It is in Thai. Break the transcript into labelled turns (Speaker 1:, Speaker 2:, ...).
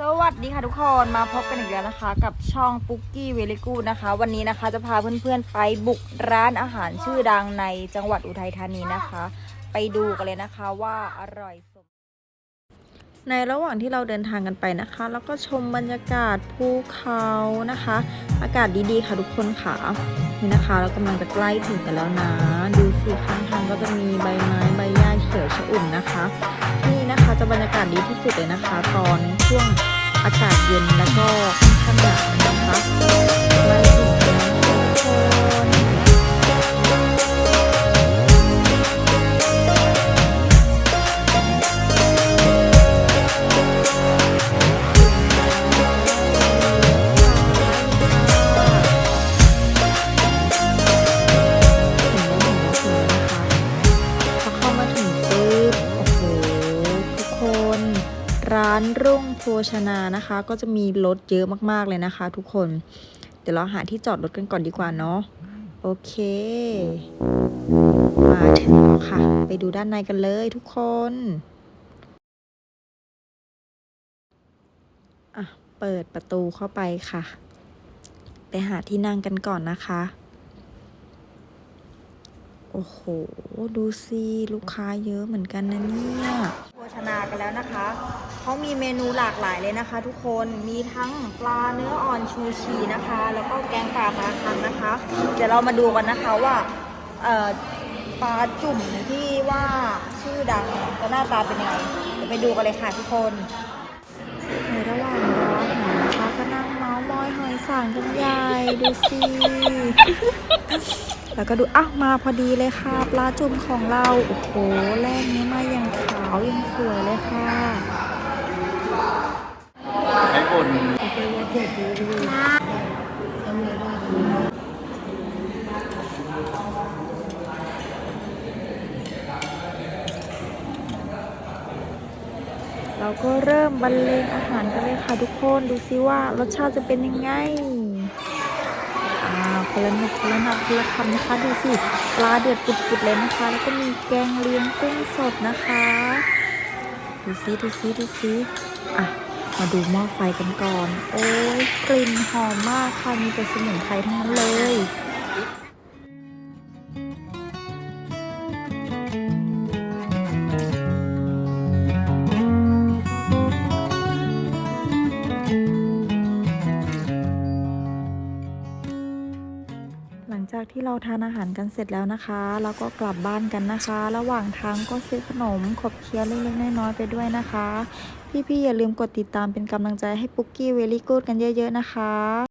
Speaker 1: สวัสดีค่ะทุกคนมาพบกันอีกแล้วนะคะ กับช่องปุ๊กกี้เวลิกูนะคะ วันนี้นะคะจะพาเพื่อนๆไปบุกร้านอาหารชื่อดังในจังหวัดอุทัยธานีนะคะ ไปดูกันเลยนะคะว่าอร่อยสมในระหว่างที่เราเดินทางกันไปนะคะ แล้วก็ชมบรรยากาศภูเขานะคะ อากาศดีๆค่ะทุกคนค่ะนี่นะคะ เรากำลังจะใกล้ถึงกันแล้วนะ ดูสิข้างทางก็จะมีใบไม้ใบหญ้าเขียวชอุ่มนะคะ นะคะจะบรรยากาศดีที่สุดเลยนะคะ ตอนช่วงอากาศเย็นแล้วก็ค่อนข้างหนาวนะคะใกล้ถึง ร้านรุ่งโภชนานะคะ ก็จะมีรถเยอะมากๆเลยนะคะ ทุกคน เดี๋ยวเราหาที่จอดรถกันก่อนดีกว่าเนาะโอเค มาถึงแล้วค่ะ ไปดูด้านในกันเลยทุกคนอะเปิดประตูเข้าไปค่ะ ไปหาที่นั่งกันก่อนนะคะ โอ้โห ดูสิลูกค้าเยอะเหมือนกันนะเนี่ยโภชนากันแล้วนะคะ เขามีเมนูหลากหลายเลยนะคะ ทุกคน มีทั้งปลาเนื้ออ่อนชูชีนะคะ แล้วก็แกงป่าปลาคังนะคะ เดี๋ยวเรามาดูกันนะคะว่าเอ่อปลาจุ่มที่ว่าชื่อดังจะหน้าตาเป็นยังไง เดี๋ยวไปดูกันเลยค่ะทุกคนในระหว่างรออาหารนะคะก็นั่งเมาส์มอยหอยสังกันใหญ่ดูสิ แล้วก็ดูอะมาพอดีเลยค่ะปลาจุ่มของเรา โอ้โหแรกนี้มาอย่างขาวยังสวยเลยค่ะ
Speaker 2: ไอ้คน
Speaker 1: เราก็เริ่มบรรเลงอาหารกันเลยค่ะทุกคนดูซิว่ารสชาติจะเป็นยังไงอ่า คนละหนุกคนละหนับคนละคำนะคะ ดูสิ ปลาเดือดปุดๆเลยนะคะ แล้วก็มีแกงเลียงกุ้งสดนะคะ ดูสิดูสิดูสิอะมาดูหม้อไฟกันก่อน โอ้ยกลิ่นหอมมากค่ะ มีแต่สมุนไพรทั้งนั้นเลย จากที่เราทานอาหารกันเสร็จแล้วนะคะเราก็กลับบ้านกันนะคะ ระหว่างทางก็ซื้อขนมขบเคี้ยวเล็กๆน้อยๆไปด้วยนะคะ พี่ๆอย่าลืมกดติดตามเป็นกำลังใจให้ปุ๊กกี้เวลี่กูดกันเยอะ ๆ นะคะ